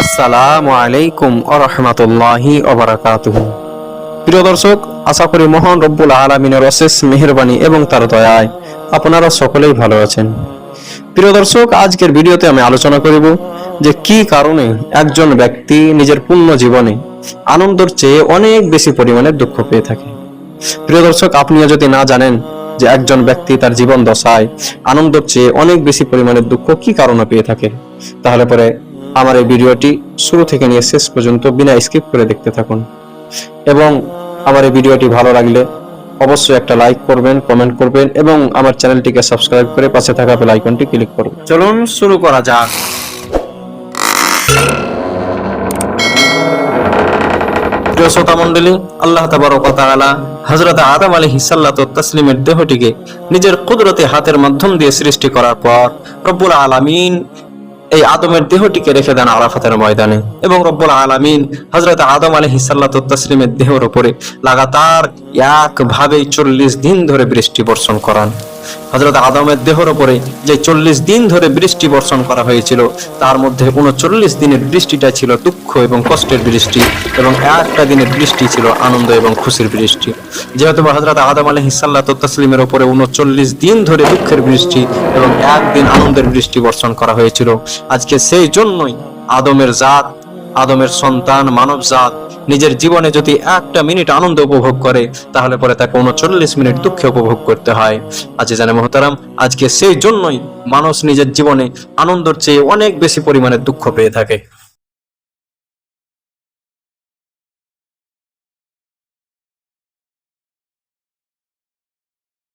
আসসালামু আলাইকুম আরহামাতুল্লাহি অবরাকাতুহু প্রিয় দর্শক, আশা করি মহান রব্বুল আলমিনের অশেষ মেহরবানি এবং তার দয়ায় আপনারা সকলেই ভালো আছেন। প্রিয় দর্শক, আজকের ভিডিওতে আমি আলোচনা করিব যে কি কারণে একজন ব্যক্তি নিজের পূর্ণ জীবনে আনন্দের চেয়ে অনেক বেশি পরিমাণে দুঃখ পেয়ে থাকে। প্রিয় দর্শক, আপনিও যদি না জানেন যে একজন ব্যক্তি তার জীবন দশায় আনন্দের চেয়ে অনেক বেশি পরিমাণে দুঃখ কি কারণে পেয়ে থাকে, তাহলে পরে আমার এই ভিডিওটি শুরু থেকে নিয়ে শেষ পর্যন্ত বিনা স্কিপ করে দেখতে থাকুন। এবং আমার এই ভিডিওটি ভালো লাগলে অবশ্যই একটা লাইক করবেন, কমেন্ট করবেন এবং আমার চ্যানেলটিকে সাবস্ক্রাইব করে পাশে থাকা বেল আইকনটি ক্লিক করুন। চলুন শুরু করা যাক। প্রিয় শ্রোতা মণ্ডলী, আল্লাহ তাআলা হযরত আদম আলাইহিস সাল্লাতু তাসলিমের দেহটিকে নিজের কুদরতে হাতের মাধ্যম দিয়ে সৃষ্টি করার পর রব্বুল আলামিন এই আদমের দেহটিকে রেখে দেন আরাফাতের ময়দানে। এবং রব্বুল আলমিন হজরত আদম আলহিসাল্লা তসলিমের দেহের উপরে লাগাতার একভাবে চল্লিশ দিন ধরে বৃষ্টি বর্ষণ করান। হজরত আদমের দেহর উপরে যে চল্লিশ দিন ধরে বৃষ্টি বর্ষণ করা হয়েছিল, তার মধ্যে উনচল্লিশ দিনের বৃষ্টিটা ছিল দুঃখ এবং কষ্টের বৃষ্টি এবং একটা দিনের বৃষ্টি ছিল আনন্দ এবং খুশির বৃষ্টি। যেহেতু হজরত আদম আলহ হিসাল্লাহ তসলিমের উপরে উনচল্লিশ দিন ধরে দুঃখের বৃষ্টি এবং একদিন আনন্দের বৃষ্টি বর্ষণ করা হয়েছিল, আজকে সেই জন্যই আদমের জাত আদমের সন্তান মানব জাত নিজের জীবনে যদি একটা মিনিট আনন্দ উপভোগ করে, তাহলে পরে তাকে উনচল্লিশ মিনিট দুঃখে উপভোগ করতে হয়। আজ জানে মহতারাম, আজকে সেই জন্যই মানুষ নিজের জীবনে আনন্দর চেয়ে অনেক বেশি পরিমাণে দুঃখ পেয়ে থাকে।